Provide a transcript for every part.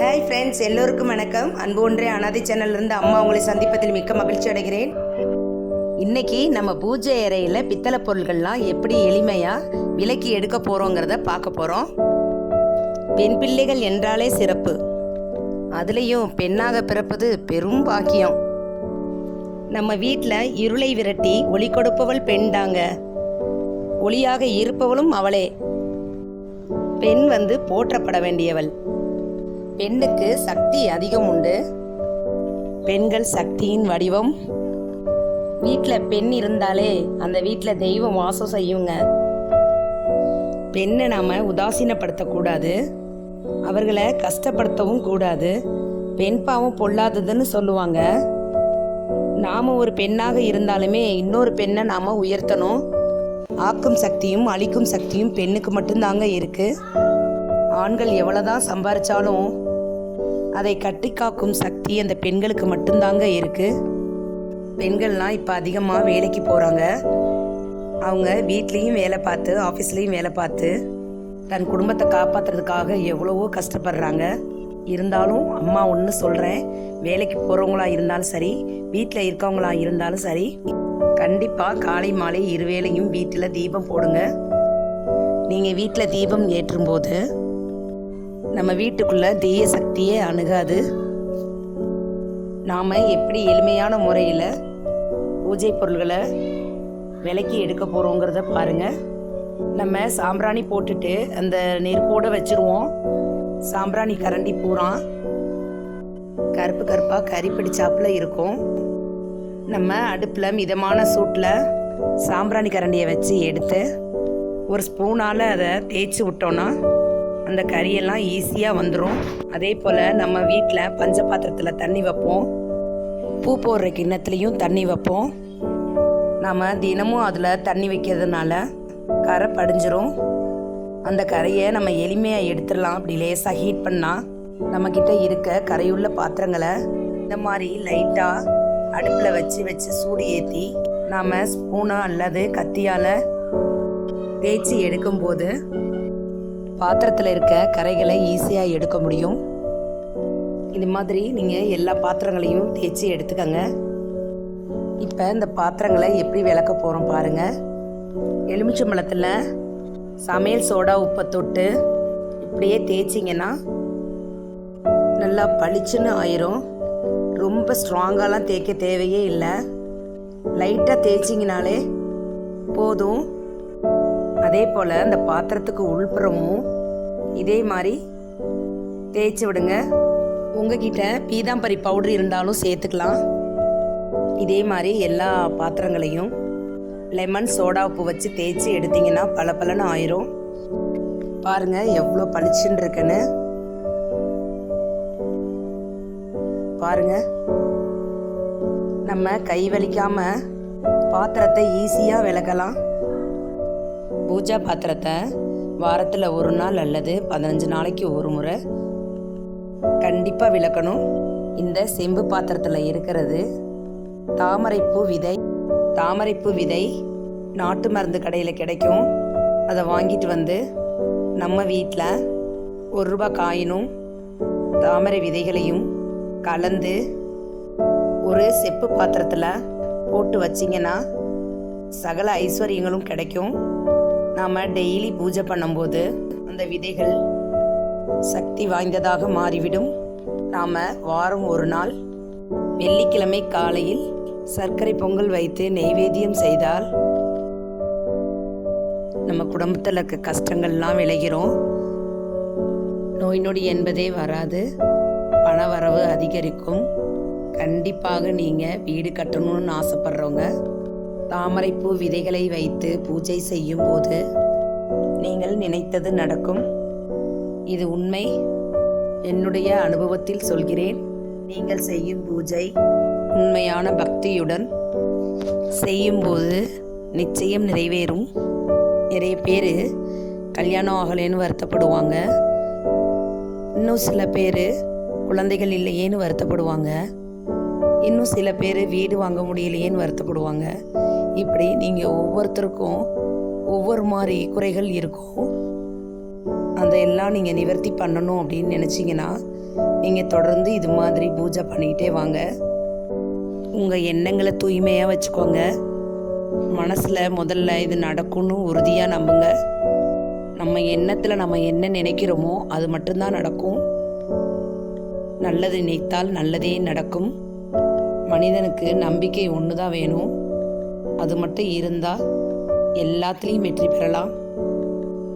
Hi friends எல்லோருக்கும் வணக்கம். அன்பு ஒன்றே அனாதை சேனல்லேருந்து அம்மா உங்களை சந்திப்பதில் மிக்க மகிழ்ச்சி அடைகிறேன். இன்னைக்கு நம்ம பூஜை அறையில் பித்தளை பொருள்கள்லாம் எப்படி எளிமையாக விலக்கி எடுக்க போகிறோங்கிறத பார்க்க போகிறோம் பெண் பிள்ளைகள் என்றாலே சிறப்பு. அதுலேயும் பெண்ணாக பிறப்பது பெரும் பாக்கியம். நம்ம வீட்டில் இருளை விரட்டி ஒளி கொடுப்பவள் பெண்டாங்க ஒளியாக இருப்பவளும் அவளே. பெண் வந்து போற்றப்பட வேண்டியவள். பெண்ணுக்கு சக்தி அதிகம் உண்டு. பெண்கள் சக்தியின் வடிவம். வீட்டில் பெண் இருந்தாலே அந்த வீட்டில் தெய்வம் வாசம் செய்யுங்க. பெண்ணை நாம் உதாசீனப்படுத்தக்கூடாது அவர்களை கஷ்டப்படுத்தவும் கூடாது. பெண் பாவம் பொல்லாததுன்னு சொல்லுவாங்க. நாம் ஒரு பெண்ணாக இருந்தாலுமே இன்னொரு பெண்ணை நாம் உயர்த்தணும். ஆக்கும் சக்தியும் அழிக்கும் சக்தியும் பெண்ணுக்கு மட்டும்தாங்க இருக்குது ஆண்கள் எவ்வளோதான் சம்பாரிச்சாலும் அதை கட்டி காக்கும் சக்தி அந்த பெண்களுக்கு மட்டும்தாங்க இருக்குது பெண்கள்லாம் இப்போ அதிகமாக வேலைக்கு போகிறாங்க அவங்க வீட்லேயும் வேலை பார்த்து ஆஃபீஸ்லேயும் வேலை பார்த்து தன் குடும்பத்தை காப்பாற்றுறதுக்காக எவ்வளவோ கஷ்டப்படுறாங்க. இருந்தாலும் அம்மா ஒன்று சொல்கிறேன் வேலைக்கு போகிறவங்களா இருந்தாலும் சரி வீட்டில் இருக்கவங்களா இருந்தாலும் சரி கண்டிப்பாக காலை மாலை இருவேளையும் வீட்டில் தீபம் போடுங்க. நீங்கள் வீட்டில் தீபம் ஏற்றும்போது நம்ம வீட்டுக்குள்ள தீய சக்தியே அணுகாது. நாம் எப்படி எளிமையான முறையில் பூஜை பொருள்களை விலக்கி எடுக்க போகிறோங்கிறத பாருங்கள் நம்ம சாம்பிராணி போட்டுட்டு அந்த நெருப்போடு வச்சுருவோம். சாம்பிராணி கரண்டி பூரா கருப்பு கருப்பாக கறி பிடிச்சாப்புல இருக்கும். நம்ம அடுப்பில் மிதமான சூட்டில் சாம்பிராணி கரண்டியை வச்சு எடுத்து ஒரு ஸ்பூனால் அதை தேய்ச்சி விட்டோன்னா அந்த கறியெல்லாம் ஈஸியாக வந்துடும் அதே போல் நம்ம வீட்டில் பஞ்ச பாத்திரத்தில் தண்ணி வைப்போம். பூ போடுற கிண்ணத்துலேயும் தண்ணி வைப்போம். நாம் தினமும் அதில் தண்ணி வைக்கிறதுனால கரை படிஞ்சிரும். அந்த கரையை நம்ம எளிமையாக எடுத்துடலாம். அப்படி லேசாக ஹீட் பண்ணால் நம்மக்கிட்ட இருக்க கரையுள்ள பாத்திரங்களை இந்த மாதிரி லைட்டாக அடுப்பில் வச்சு வச்சு சூடு ஏற்றி நாம் ஸ்பூனாக அல்லது கத்தியால் தேய்ச்சி எடுக்கும்போது பாத்திரத்தில் இருக்க கரைகளை ஈஸியாக எடுக்க முடியும். இது மாதிரி நீங்கள் எல்லா பாத்திரங்களையும் தேய்ச்சி எடுத்துக்கங்க. இப்போ இந்த பாத்திரங்களை எப்படி விளக்க போகிறோம் பாருங்கள் எலுமிச்சம்பழத்தில் சமையல் சோடா உப்பை தொட்டு இப்படியே தேய்ச்சிங்கன்னா நல்லா பளிச்சுன்னு ஆயிரும். ரொம்ப ஸ்ட்ராங்காலாம் தேய்க்க தேவையே இல்லை. லைட்டாக தேய்ச்சிங்கனாலே போதும். அதே போல் அந்த பாத்திரத்துக்கு உள்புறமும் இதே மாதிரி தேய்ச்சி விடுங்க. உங்ககிட்ட பீதாம்பரி பவுடர் இருந்தாலும் சேர்த்துக்கலாம். இதே மாதிரி எல்லா பாத்திரங்களையும் லெமன் சோடா உப்பு வச்சு தேய்ச்சி எடுத்தீங்கன்னா பல பலன்னு ஆயிரும். பாருங்க எவ்வளோ பளிச்சுன்னு இருக்குன்னு. பாருங்க. நம்ம கை வலிக்காம பாத்திரத்தை ஈஸியாக விளக்கலாம். பூஜா பாத்திரத்தை வாரத்தில் ஒரு நாள் அல்லது பதினஞ்சு நாளைக்கு ஒரு முறை கண்டிப்பாக விளக்கணும். இந்த செம்பு பாத்திரத்தில் இருக்கிறது தாமரைப்பூ விதை. தாமரைப்பூ விதை நாட்டு மருந்து கடையில் கிடைக்கும். அதை வாங்கிட்டு வந்து நம்ம வீட்டில் ஒரு ரூபா காயினும் தாமரை விதைகளையும் கலந்து ஒரு செப்பு பாத்திரத்தில் போட்டு வச்சிங்கன்னா சகல ஐஸ்வர்யங்களும் கிடைக்கும். நாம் டெய்லி பூஜை பண்ணும்போது அந்த விதைகள் சக்தி வாய்ந்ததாக மாறிவிடும். நாம் வாரம் ஒரு நாள் வெள்ளிக்கிழமை காலையில் சர்க்கரை பொங்கல் வைத்து நெய்வேத்தியம் செய்தால் நம்ம குடும்பத்தில் இருக்க கஷ்டங்கள்லாம் விளைகிறோம். நோய் நொடி என்பதே வராது. பண வரவு அதிகரிக்கும். கண்டிப்பாக நீங்கள் வீடு கட்டணும்னு ஆசைப்படுறவங்க தாமரைப்பூ விதைகளை வைத்து பூஜை செய்யும் போது நீங்கள் நினைத்தது நடக்கும். இது உண்மை. என்னுடைய அனுபவத்தில் சொல்கிறேன். நீங்கள் செய்யும் பூஜை உண்மையான பக்தியுடன் செய்யும்போது நிச்சயம் நிறைவேறும். நிறைய பேர் கல்யாணம் ஆகலைன்னு வருத்தப்படுவாங்க. இன்னும் சில பேர் குழந்தைகள் இல்லையேன்னு வருத்தப்படுவாங்க. இன்னும் சில பேர் வீடு வாங்க முடியலையேன்னு வருத்தப்படுவாங்க. இப்படி நீங்கள் ஒவ்வொருத்தருக்கும் ஒவ்வொரு மாதிரி குறைகள் இருக்கும். அந்த எல்லாம் நீங்கள் நிவர்த்தி பண்ணணும் அப்படின்னு நினச்சிங்கன்னா நீங்கள் தொடர்ந்து இது மாதிரி பூஜை பண்ணிக்கிட்டே வாங்க. உங்கள் எண்ணங்களை தூய்மையாக வச்சுக்கோங்க. மனசில் முதல்ல இது நடக்கும்னு உறுதியாக நம்புங்க. நம்ம எண்ணத்தில் நம்ம என்ன நினைக்கிறோமோ அது மட்டும்தான் நடக்கும். நல்லது நினைத்தால் நல்லதே நடக்கும். மனிதனுக்கு நம்பிக்கை ஒன்று தான் வேணும். அது மட்டும் இருந்தால் எல்லாத்துலேயும் வெற்றி பெறலாம்.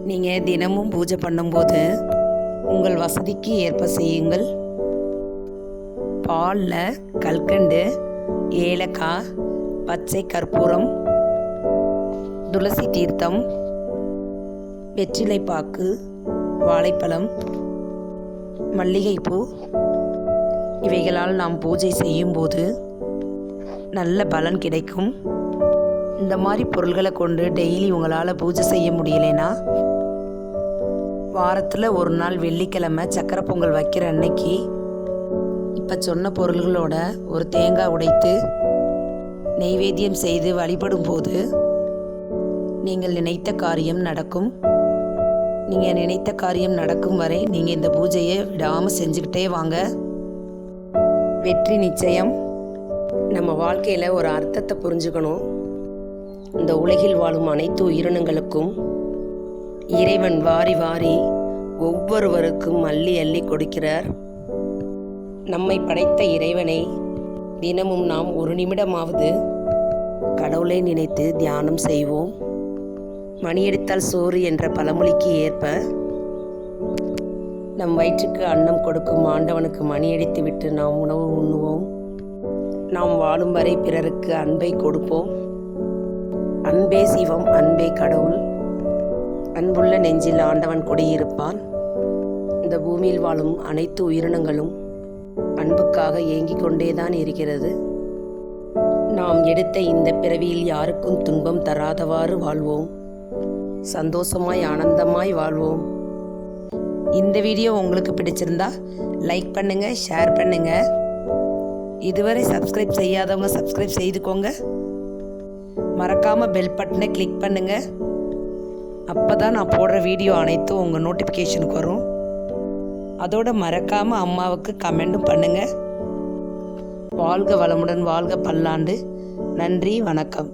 நீங்கள் தினமும் பூஜை பண்ணும்போது உங்கள் வசதிக்கு ஏற்ப செய்யுங்கள். பாலில் கல்கண்டு ஏலக்காய் பச்சை கற்பூரம் துளசி தீர்த்தம் வெற்றிலைப்பாக்கு வாழைப்பழம் மல்லிகைப்பூ இவைகளால் நாம் பூஜை செய்யும்போது நல்ல பலன் கிடைக்கும். இந்த மாதிரி பொருள்களை கொண்டு டெய்லி உங்களால் பூஜை செய்ய முடியலைன்னா வாரத்தில் ஒரு நாள் வெள்ளிக்கிழமை சக்கரை பொங்கல் வைக்கிற அன்னைக்கு இப்போ சொன்ன பொருள்களோட ஒரு தேங்காய் உடைத்து நெய்வேத்தியம் செய்து வழிபடும் போது நீங்கள் நினைத்த காரியம் நடக்கும். நீங்கள் நினைத்த காரியம் நடக்கும் வரை நீங்கள் இந்த பூஜையை விடாமல் செஞ்சுக்கிட்டே வாங்க. வெற்றி நிச்சயம். நம்ம வாழ்க்கையில் ஒரு அர்த்தத்தை புரிஞ்சுக்கணும். இந்த உலகில் வாழும் அனைத்து உயிரினங்களுக்கும் இறைவன் வாரி வாரி ஒவ்வொருவருக்கும் அள்ளி அள்ளி கொடுக்கிறார். நம்மை படைத்த இறைவனை தினமும் நாம் ஒரு நிமிடமாவது கடவுளை நினைத்து தியானம் செய்வோம். மணியடித்தால் சோறு என்ற பழமொழிக்கு ஏற்ப நம் வயிற்றுக்கு அன்னம் கொடுக்கும் ஆண்டவனுக்கு மணியடித்து விட்டு நாம் உணவு உண்ணுவோம். நாம் வாழும் வரை பிறருக்கு அன்பை கொடுப்போம். அன்பே சிவம் அன்பே கடவுள். அன்புள்ள நெஞ்சில் ஆண்டவன் குடியிருப்பான். இந்த பூமியில் வாழும் அனைத்து உயிரினங்களும் அன்புக்காக ஏங்கிக் கொண்டேதான் இருக்கிறது. நாம் எடுத்த இந்த பிறவியில் யாருக்கும் துன்பம் தராதவாறு வாழ்வோம். சந்தோஷமாய் ஆனந்தமாய் வாழ்வோம். இந்த வீடியோ உங்களுக்கு பிடிச்சிருந்தா லைக் பண்ணுங்கள் ஷேர் பண்ணுங்கள் இதுவரை சப்ஸ்கிரைப் செய்யாதவங்க சப்ஸ்கிரைப் செய்துக்கோங்க. மறக்காமல் பெல் பட்டனை கிளிக் பண்ணுங்கள் அப்போ தான் நான் போடுற வீடியோ அனைத்தும் உங்கள் நோட்டிஃபிகேஷனுக்கு வரும். அதோடு மறக்காமல் அம்மாவுக்கு கமெண்ட்டும் பண்ணுங்கள் வாழ்க வளமுடன் வாழ்க பல்லாண்டு. நன்றி வணக்கம்.